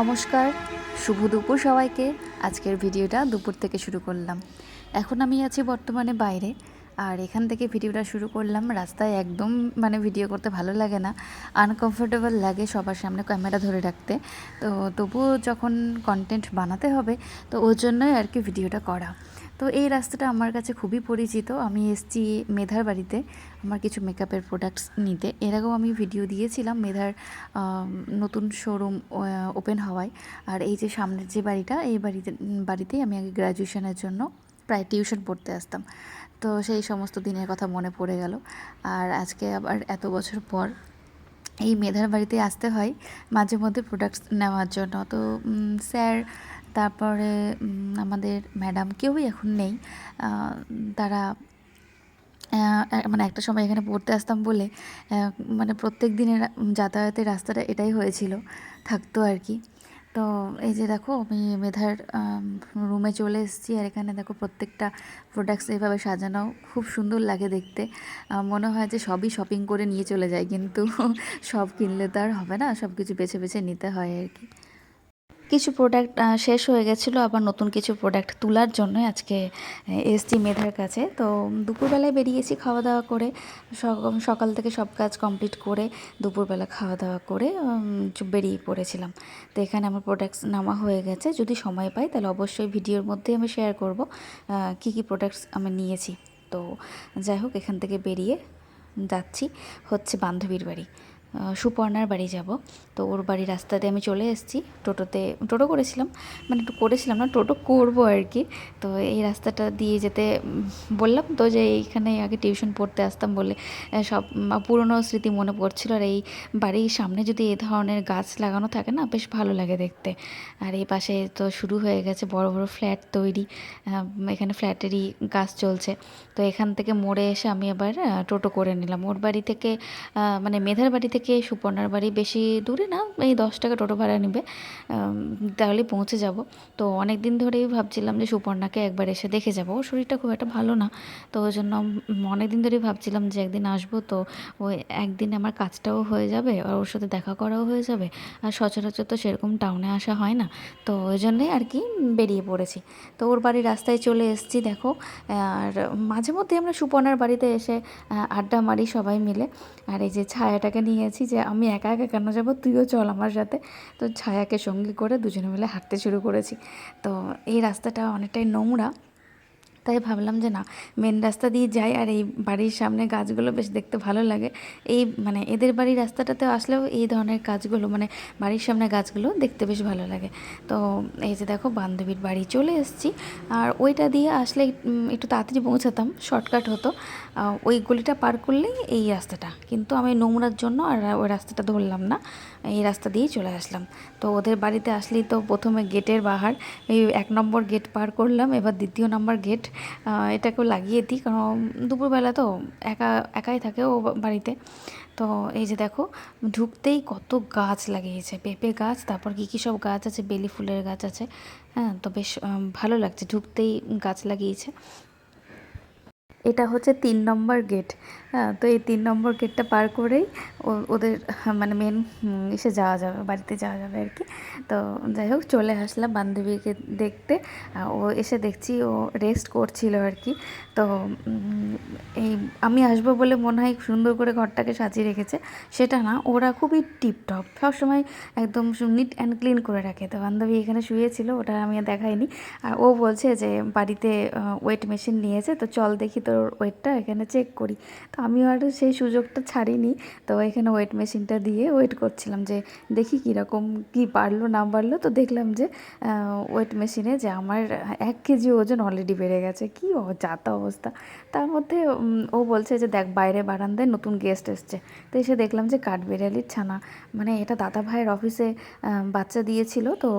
নমস্কার। শুভ দুপুর সবাইকে। আজকের ভিডিওটা দুপুর থেকে শুরু করলাম। এখন আমি আছি বর্তমানে বাইরে। আর এখান থেকে ভিডিওটা শুরু করলাম। রাস্তায় একদম মানে ভিডিও করতে ভালো লাগে না। আনকমফোর্টেবল লাগে সবার সামনে ক্যামেরা ধরে রাখতে। তো তবুও যখন কন্টেন্ট বানাতে হবে, তো ওর জন্যই আর কি ভিডিওটা করা। তো এই রাস্তাটা আমার কাছে খুবই পরিচিত। আমি এসছি মেধার বাড়িতে আমার কিছু মেকআপের প্রোডাক্টস নিতে। এর আগেও আমি ভিডিও দিয়েছিলাম মেধার নতুন শোরুম ওপেন হওয়ায়। আর এই যে সামনের যে বাড়িটা, এই বাড়িতে, বাড়িতেই আমি আগে গ্র্যাজুয়েশনের জন্য প্রায় টিউশন পড়তে আসতাম। তো সেই সমস্ত দিনের কথা মনে পড়ে গেল। আর আজকে আবার এত বছর পর এই মেধার বাড়িতে আসতে হয় মাঝে মধ্যে প্রোডাক্টস নেওয়ার জন্য। তো স্যার তারপরে আমাদের ম্যাডাম কেউই এখন নেই। তারা মানে একটা সময় এখানে পড়তে আসতাম বলে মানে প্রত্যেক দিনের যাতায়াতের রাস্তাটা এটাই হয়েছিল, থাকতো আর কি। তো এই যে দেখো, আমি মেধার রুমে চলে এসেছি আর এখানে দেখো প্রত্যেকটা প্রোডাক্টস এইভাবে সাজানো খুব সুন্দর লাগে দেখতে। মনে হয় যে সবই শপিং করে নিয়ে চলে যায়, কিন্তু সব কিনলে তো আর হবে না সব কিছু বেছে বেছে নিতে হয় আর কি। কিছু প্রোডাক্ট শেষ হয়ে গেছিল, আবার নতুন কিছু প্রোডাক্ট তোলার জন্য আজকে এসছি মেধার কাছে। তো দুপুরবেলায় বেরিয়েছি খাওয়া দাওয়া করে, সক- সকাল থেকে সব কাজ কমপ্লিট করে দুপুরবেলা খাওয়া দাওয়া করে বেরিয়ে পড়েছিলাম। তো এখানে আমার প্রোডাক্টস নামা হয়ে গেছে, যদি সময় পাই তাহলে অবশ্যই ভিডিওর মধ্যে আমি শেয়ার করব কী কী প্রোডাক্টস আমি নিয়েছি। তো যাই হোক, এখান থেকে বেরিয়ে যাচ্ছি, হচ্ছে বান্ধবীর বাড়ি। সুপর্ণার বাড়ি যাব। তো ওর বাড়ি রাস্তাতে আমি চলে এসেছি। টোটোতে, টোটো করেছিলাম। মানে একটু করেছিলাম না, টোটো করব আর কি তো এই রাস্তাটা দিয়ে যেতে বললাম তো যে এইখানে আগে টিউশন পড়তে আসতাম বলে সব পুরনো স্মৃতি মনে পড়ছিল। আর এই বাড়ির সামনে যদি এ ধরনের গাছ লাগানো থাকে না, বেশ ভালো লাগে দেখতে। আর এই পাশে তো শুরু হয়ে গেছে বড় বড় ফ্ল্যাট তৈরি। এখানে ফ্ল্যাটেরই গাছ চলছে। তো এখান থেকে মোড়ে এসে আমি আবার টোটো করে নিলাম। ওর বাড়ি থেকে মানে মেধার বাড়ি থেকে সুপর্ণার বাড়ি বেশি দূরে না এই দশ টাকা টোটো ভাড়া নেবে আম, তাহলেই পৌঁছে যাব। তো অনেক দিন ধরেই ভাবছিলাম যে সুপর্ণাকে একবার এসে দেখে যাব ওর শরীরটা খুব একটা ভালো না। তো ওই জন্য অনেক দিন ধরেই ভাবছিলাম যে একদিন আসব তো ওই একদিন আমার কাজটাও হয়ে যাবে আর ওর সাথে দেখা করাও হয়ে যাবে আর সচরাচর তো সেরকম টাউনে আসা হয় না। তো ওই জন্যই আর কি বেরিয়ে পড়েছি। তো ওর বাড়ির রাস্তায় চলে এসেছি দেখো আর মাঝে মধ্যে আমরা সুপর্ণার বাড়িতে এসে আড্ডা মারি সবাই মিলে আর এই যে ছায়াটাকে নিয়েছি যে আমি একা একা কেন যাব? তুইও চল আমার সাথে। তো ছায়াকে সঙ্গী করে দুজনে মিলে হাঁটতে শুরু করেছি। তো এই রাস্তাটা অনেকটাই নোংরা। তাই ভাবলাম যে না মেন রাস্তা দিয়ে যাই আর এই বাড়ির সামনে গাছগুলো বেশ দেখতে ভালো লাগে। এই মানে এদের বাড়ির রাস্তাটাতে আসলেও এই ধরনের কাজগুলো মানে বাড়ির সামনে গাছগুলো দেখতে বেশ ভালো লাগে। তো এই যে দেখো, বান্ধবীর বাড়ি চলে এসেছি। আর ওইটা দিয়ে আসলে একটু তাড়াতাড়ি পৌঁছাতাম শর্টকাট হতো। ওই গলিটা পার করলেই এই রাস্তাটা। কিন্তু আমি নোংরার জন্য আর ওই রাস্তাটা ধরলাম না, এই রাস্তা দিয়েই চলে আসলাম। তো ওদের বাড়িতে আসলেই তো প্রথমে গেটের বাহার, এই এক নম্বর গেট পার করলাম, এবার দ্বিতীয় নম্বর গেট এটাকেও লাগিয়ে দিই, কারণ দুপুরবেলা তো একা, একাই থাকে ও বাড়িতে। তো এই যে দেখো, ঢুকতেই কত গাছ লাগিয়েছে, পেঁপে গাছ, তারপর কী কী সব গাছ আছে, বেলি ফুলের গাছ আছে হ্যাঁ তো বেশ ভালো লাগছে, ঢুকতেই গাছ লাগিয়েছে। এটা হচ্ছে তিন নম্বর গেট তো এই তিন নম্বর গেটটা পার করেই ওদের হ্যাঁ, মানে মেন এসে যাওয়া যাবে বাড়িতে যাওয়া যাবে আর কি। তো যাই হোক চলে আসলাম বান্ধবীকে দেখতে। ও এসে দেখছি ও রেস্ট করছিল আর কি। তো এই আমি আসব বলে মনে হয় সুন্দর করে ঘরটাকে সাজিয়ে রেখেছে। সেটা না ওরা খুবই টিপটপ সবসময় একদম নিট অ্যান্ড ক্লিন করে রাখে। তো বান্ধবী এখানে শুয়েছিল ওটা আমি দেখাইনি। আর ও বলছে যে বাড়িতে ওয়েট মেশিন নিয়েছে তো চল দেখি তোর ওয়েটটা এখানে চেক করি। তো আমিও আর সেই সুযোগটা ছাড়িনি। তো এখানে ওয়েট মেশিনটা দিয়ে ওয়েট করছিলাম যে দেখি কীরকম কী বাড়লো, না বাড়লো। তো দেখলাম যে ওয়েট মেশিনে যে আমার এক কেজি ওজন অলরেডি বেড়ে গেছে। কী যাতা অবস্থা। তার মধ্যে ও বলছে যে, দেখ, বাইরে বারান্দায় নতুন গেস্ট এসছে। তো এসে দেখলাম যে, কাঠবেড়ালির ছানা। মানে এটা দাদা ভাইয়ের অফিসে বাচ্চা দিয়েছিল। তো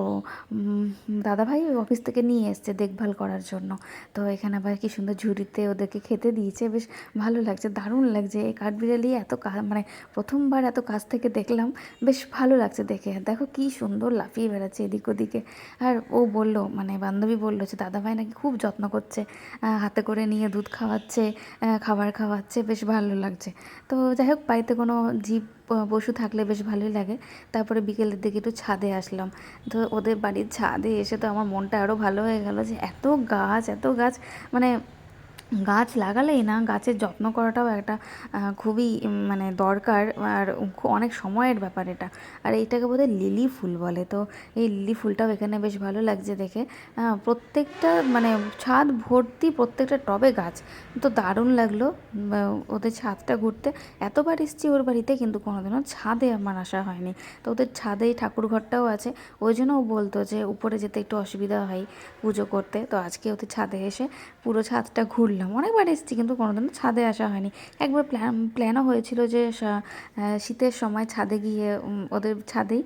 দাদা ভাই অফিস থেকে নিয়ে এসছে দেখভাল করার জন্য। তো এখানে আবার কি সুন্দর ঝুড়িতে ওদেরকে খেতে দিয়েছে। বেশ ভালো লাগছে। দারুণ দারুণ লাগছে। এই কাঠবিড়ালি এত মানে প্রথমবার এত কাছ থেকে দেখলাম। বেশ ভালো লাগছে দেখে। দেখো কি সুন্দর লাফিয়ে বেড়াচ্ছে এদিক ওদিকে। আর ও বলল মানে বান্ধবী বলল যে, দাদাভাই নাকি খুব যত্ন করছে। হাতে করে নিয়ে দুধ খাওয়াচ্ছে খাবার খাওয়াচ্ছে, বেশ ভালো লাগছে। তো যাই হোক, বাড়িতে কোনো জীব পশু থাকলে বেশ ভালোই লাগে। তারপরে বিকেলের দিকে একটু ছাদে আসলাম। তো ওদের বাড়ির ছাদে এসে তো আমার মনটা আরও ভালো হয়ে গেল যে, এত গাছ এত গাছ। মানে গাছ লাগালেই না গাছের যত্ন করাটাও একটা খুবই মানে দরকার আর অনেক সময়ের ব্যাপার এটা। আর এইটাকে বোধহয় লিলি ফুল বলে। তো এই লিলি ফুলটাও এখানে বেশ ভালো লাগছে দেখে। প্রত্যেকটা মানে ছাদ ভর্তি প্রত্যেকটা টবে গাছ। তো দারুণ লাগল ওদের ছাদটা ঘুরতে। এতবার এসেছি ওর বাড়িতে কিন্তু কোনোদিনও ছাদে আমার আসা হয়নি। তো ওদের ছাদেই ঠাকুর ঘরটাও আছে। ওই জন্য ও বলতো যে উপরে যেতে একটু অসুবিধা হয় পুজো করতে। তো আজকে ওদের ছাদে এসে পুরো ছাদটা ঘুরলাম অনেকবার এসেছি কিন্তু কোনোদিনও ছাদে আসা হয়নি। একবার প্ল্যান প্ল্যানও হয়েছিল যে শীতের সময় ছাদে গিয়ে ওদের ছাদেই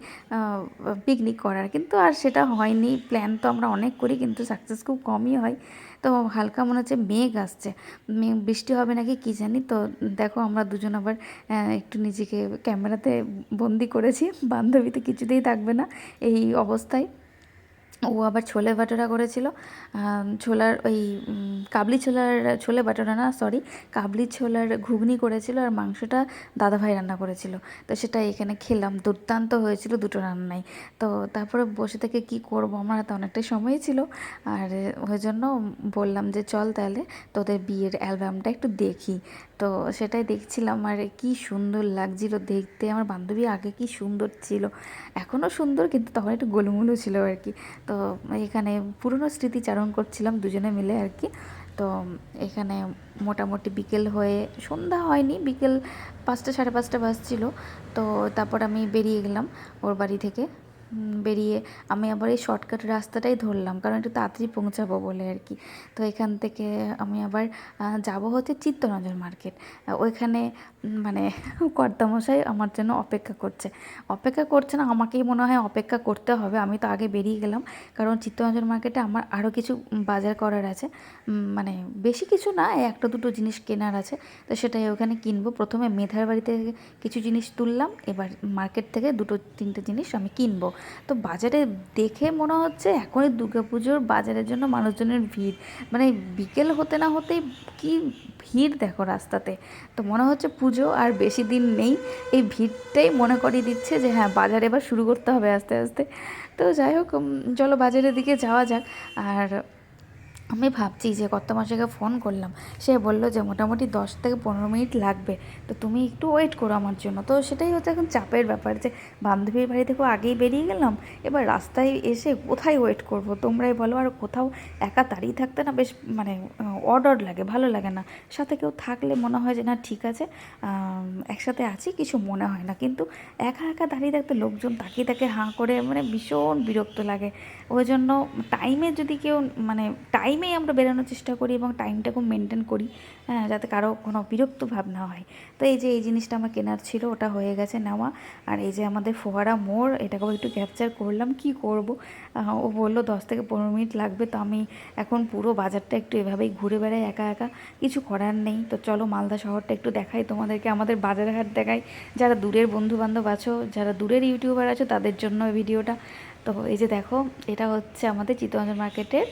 পিকনিক করার। কিন্তু আর সেটা হয়নি প্ল্যান তো আমরা অনেক করি কিন্তু সাকসেস খুব কমই হয়। তো হালকা মনে হচ্ছে মেঘ আসছে। মেঘ বৃষ্টি হবে নাকি কী জানি? তো দেখো আমরা দুজন আবার একটু নিজেকে ক্যামেরাতে বন্দি করেছি। বান্ধবী তো কিছুতেই থাকবে না এই অবস্থায়। ও আবার ছোলে ভাটোরা করেছিল। ছোলার ওই কাবলি ছোলার, ছোলে ভাটোরা না সরি কাবলি ছোলার ঘুগনি করেছিল আর মাংসটা দাদাভাই রান্না করেছিল। তো সেটা এখানে খেলাম, দুর্দান্ত হয়েছিল, দুটো রান্নাই। তো তারপরে বসে থেকে কি করব, আমার হাতে অনেকটাই সময় ছিল। আর ওই জন্য বললাম যে চল তাহলে তোদের বিয়ের অ্যালবামটা একটু দেখি। তো সেটাই দেখছিলাম, আর কি সুন্দর লাগছিল দেখতে। আমার বান্ধবী আগে কি সুন্দর ছিল এখনও সুন্দর কিন্তু তখন একটু গোলুমুলু ছিল আর কি। তো এখানে পুরনো স্মৃতিচারণ করছিলাম দুজনে মিলে আর কি। তো এখানে মোটামুটি বিকেল হয়ে, সন্ধ্যা হয়নি, বিকেল পাঁচটা সাড়ে পাঁচটা বাজছিল। তো তারপর আমি বেরিয়ে গেলাম ওর বাড়ি থেকে। বেরিয়ে আমি আবার এই শর্টকাট রাস্তাটাই ধরলাম, কারণ একটু তাড়াতাড়ি পৌঁছাবো বলে আর কি। তো এখান থেকে আমি আবার যাব হচ্ছে চিত্তরঞ্জন মার্কেট ওইখানে মানে কর্তামশাই আমার জন্য অপেক্ষা করছে। অপেক্ষা করছে না, আমাকেই মনে হয় অপেক্ষা করতে হবে, আমি তো আগে বেরিয়ে গেলাম। কারণ চিত্তরঞ্জন মার্কেটে আমার আরও কিছু বাজার করার আছে। মানে বেশি কিছু না একটা দুটো জিনিস কেনার আছে। তো সেটাই ওখানে কিনবো। প্রথমে মেধার বাড়িতে কিছু জিনিস তুললাম, এবার মার্কেট থেকে দুটো, তিনটে জিনিস আমি কিনবো। তো বাজারে দেখে মনে হচ্ছে এখনই দুর্গাপুজোর বাজারের জন্য মানুষজনের ভিড়। মানে বিকেল হতে না হতেই কি ভিড় দেখো রাস্তাতে। তো মনে হচ্ছে পুজো আর বেশি দিন নেই। এই ভিড়টাই মনে করিয়ে দিচ্ছে যে হ্যাঁ বাজার এবার শুরু করতে হবে আস্তে আস্তে। তো যাই হোক চলো বাজারের দিকে যাওয়া যাক। আর আমি ভাবছি যে কত মাসেকে ফোন করলাম। সে বলল যে মোটামুটি দশ থেকে পনেরো মিনিট লাগবে। তো তুমি একটু ওয়েট করো আমার জন্য। তো সেটাই হচ্ছে এখন চাপের ব্যাপার যে বান্ধবীর বাড়ি থেকেও আগেই বেরিয়ে গেলাম, এবার রাস্তায় এসে কোথায় ওয়েট করব? তোমরাই বলো, আর কোথাও একা দাঁড়িয়ে থাকতে না বেশ মানে অড লাগে, ভালো লাগে না। সাথে কেউ থাকলে মনে হয় যে, না, ঠিক আছে একসাথে আছি, কিছু মনে হয় না। কিন্তু একা একা দাঁড়িয়ে থাকতে লোকজন তাকিয়ে তাকে হাঁ করে মানে ভীষণ বিরক্ত লাগে। ওই জন্য টাইমে যদি কেউ মানে টাইমেই আমরা বেরোনোর চেষ্টা করি এবং টাইমটা খুব মেনটেন করি যাতে কারও কোনো বিরক্ত ভাব না হয়। তো এই যে এই জিনিসটা আমার কেনার ছিল, ওটা হয়ে গেছে নেওয়া। আর এই যে আমাদের ফোয়ারা মোড় এটাকেও একটু ক্যাপচার করলাম, কি করব? ও বলল, দশ থেকে পনেরো মিনিট লাগবে। তো আমি এখন পুরো বাজারটা একটু এভাবেই ঘুরে বেড়াই, একা একা। কিছু করার নেই। তো চলো মালদা শহরটা একটু দেখাই তোমাদেরকে, আমাদের বাজার হাট দেখাই। যারা দূরের বন্ধু বান্ধব আছো, যারা দূরের ইউটিউবার আছো, তাদের জন্য ভিডিওটা। তো এই যে দেখো, এটা হচ্ছে আমাদের চিত্তরঞ্জন মার্কেটের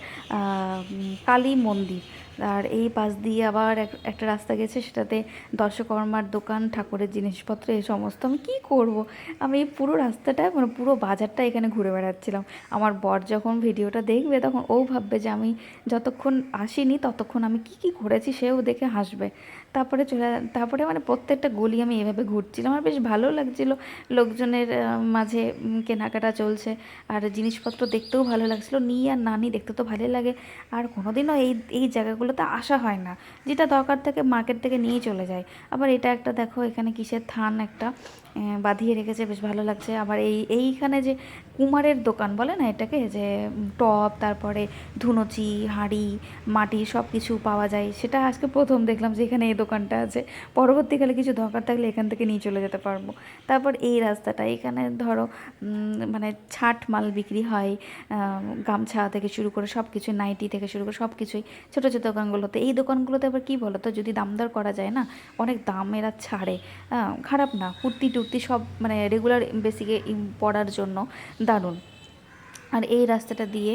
কালী মন্দির। আর এই পাশ দিয়ে আবার এক- একটা রাস্তা গেছে, সেটাতে দর্শকর্মার দোকান, ঠাকুরের জিনিসপত্র, এই সমস্ত। আমি কী করব? আমি এই পুরো রাস্তাটা মানে পুরো বাজারটা এখানে ঘুরে বেড়াচ্ছিলাম। আমার বর যখন ভিডিওটা দেখবে, তখন ও ভাববে যে আমি যতক্ষণ আসিনি, ততক্ষণ আমি কি কি করেছি, সেও দেখে হাসবে। তারপরে চলে তারপরে মানে প্রত্যেকটা গলি আমি এভাবে ঘুরছিলাম। আমার বেশ ভালো লাগছিল লোকজনের মাঝে কেনাকাটা চলছে। আর জিনিসপত্র দেখতেও ভালো লাগছিল। নি আর না নানি দেখতে তো ভালোই লাগে। আর কোনোদিনও এই এই জায়গাগুলোতে আসা হয় না। যেটা দরকার থাকে মার্কেট থেকে নিয়ে চলে যায়। আবার এটা একটা দেখো, এখানে কিসের থান একটা। বাঁধিয়ে রেখেছে, বেশ ভালো লাগছে। আবার এই, এইখানে যে কুমারের দোকান বলে না এটাকে? যে টপ, তারপরে ধুনুচি, হাঁড়ি, মাটি সব কিছু পাওয়া যায়। সেটা আজকে প্রথম দেখলাম যে এখানে এই দোকানটা আছে। পরবর্তীকালে কিছু দরকার থাকলে এখান থেকে নিয়ে চলে যেতে পারব। তারপর এই রাস্তাটা, এখানে ধরো মানে ছাট মাল বিক্রি হয় গামছা থেকে শুরু করে সব কিছু নাইটি থেকে শুরু করে সব কিছুই ছোটো ছোটো দোকানগুলোতে। এই দোকানগুলোতে আবার কী বলো তো যদি দামদার করা যায় না, অনেক দাম এরা ছাড়ে। খারাপ না কুর্তি টুর্তি সব মানে রেগুলার বেসিকে পড়ার জন্য দারুণ। আর এই রাস্তাটা দিয়ে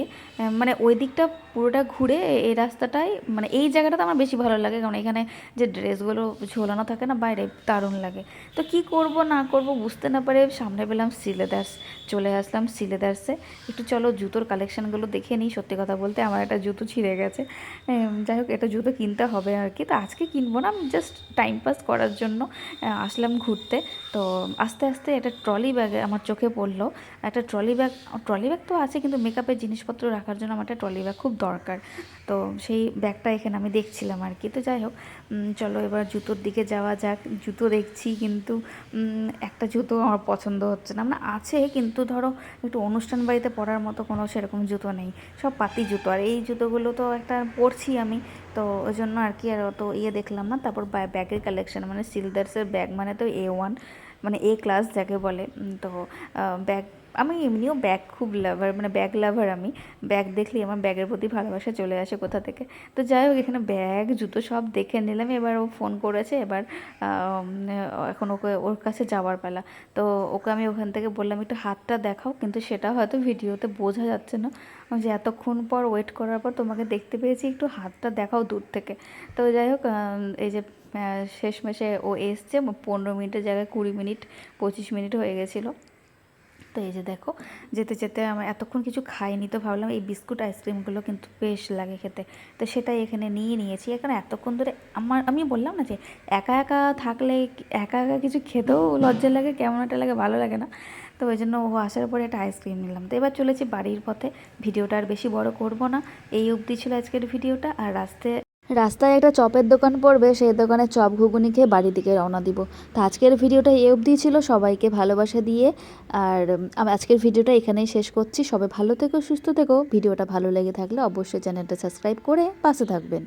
মানে ওই দিকটা পুরোটা ঘুরে এই রাস্তাটাই মানে এই জায়গাটাতে আমার বেশি ভালো লাগে। কারণ এখানে যে ড্রেসগুলো ঝোলানো থাকে না, বাইরে দারুণ লাগে। তো কি করব, না করব বুঝতে না পারে সামনে পেলাম সিলেদার্স, চলে আসলাম সিলেদার্সে। একটু চলো জুতোর কালেকশানগুলো দেখে নিই, সত্যি কথা বলতে আমার একটা জুতো ছিঁড়ে গেছে। যাই হোক এটা জুতো কিনতে হবে আর কি। তো আজকে কিনবো না, আমি জাস্ট টাইম পাস করার জন্য আসলাম ঘুরতে। তো আস্তে আস্তে একটা ট্রলি ব্যাগে আমার চোখে পড়ল। একটা ট্রলি ব্যাগ ট্রলি ব্যাগ তো আছে, কিন্তু মেকআপের জিনিসপত্র রাখার জন্য আমার একটা ট্রলি ব্যাগ খুব দরকার। তো সেই ব্যাগটা এখানে আমি দেখছিলাম আর কি। তো যাই হোক চলো এবার জুতোর দিকে যাওয়া যাক। জুতো দেখছি কিন্তু একটা জুতো আমার পছন্দ হচ্ছে না। মানে আছে কিন্তু ধরো একটু অনুষ্ঠান বাড়িতে পরার মতো কোনো সেরকম জুতো নেই। সব পাতি জুতো। আর এই জুতোগুলো তো একটা পরছি আমি। তো ওই জন্য আর কি আর অত ইয়ে দেখলাম না। তারপর ব্যা- ব্যাগের কালেকশন মানে সিলদার্সের ব্যাগ মানে তো এ ওয়ান মানে এ ক্লাস যাকে বলে। তো ব্যাগ আমি এমনিও ব্যাগ খুব লাভার মানে ব্যাগ লাভার আমি। ব্যাগ দেখলেই আমার ব্যাগের প্রতি ভালোবাসা চলে আসে কোথা থেকে। তো যাই হোক, এখানে ব্যাগ জুতো সব দেখে নিলাম। এবার ও ফোন করেছে, এবার এখন ওকে, ওর কাছে যাওয়ার পালা। তো ওকে আমি ওখান থেকে বললাম, একটু হাতটা দেখাও। কিন্তু সেটা হয়তো ভিডিওতে বোঝা যাচ্ছে না। যে এতক্ষণ পর ওয়েট করার পর তোমাকে দেখতে পেয়েছি, একটু হাতটা দেখাও দূর থেকে। তো যাই হোক এই যে শেষমেশে ও এসছে, পনেরো মিনিটের জায়গায় কুড়ি মিনিট, পঁচিশ মিনিট হয়ে গেছিল। তো এই যে দেখো, যেতে যেতে আমার এতক্ষণ কিছু খাইনি তো ভাবলাম এই বিস্কুট আইসক্রিমগুলো কিন্তু বেশ লাগে খেতে। তো সেটাই এখানে নিয়ে নিয়েছি। এখানে এতক্ষণ ধরে আমার, আমি বললাম না যে একা একা থাকলে একা একা কিছু খেতেও লজ্জা লাগে, কেমন একটা লাগে, ভালো লাগে না। তো ওই জন্য ও আসার পরে একটা আইসক্রিম নিলাম। তো এবার চলেছি বাড়ির পথে। ভিডিওটা আর বেশি বড় করব না। এই অবধি ছিল আজকের ভিডিওটা। আর রাস্তায় রাস্তায় একটা চপের দোকান পড়বে, সেই দোকানে চপ ঘুগুনি খেয়ে বাড়ির দিকে রওনা দিব। তো আজকের ভিডিওটা এ অবধি ছিল। সবাইকে ভালোবাসা দিয়ে আর আজকের ভিডিওটা এখানেই শেষ করছি। সবাই ভালো থেকো, সুস্থ থেকো। ভিডিওটা ভালো লেগে থাকলে অবশ্যই চ্যানেলটা সাবস্ক্রাইব করে পাশে থাকবেন।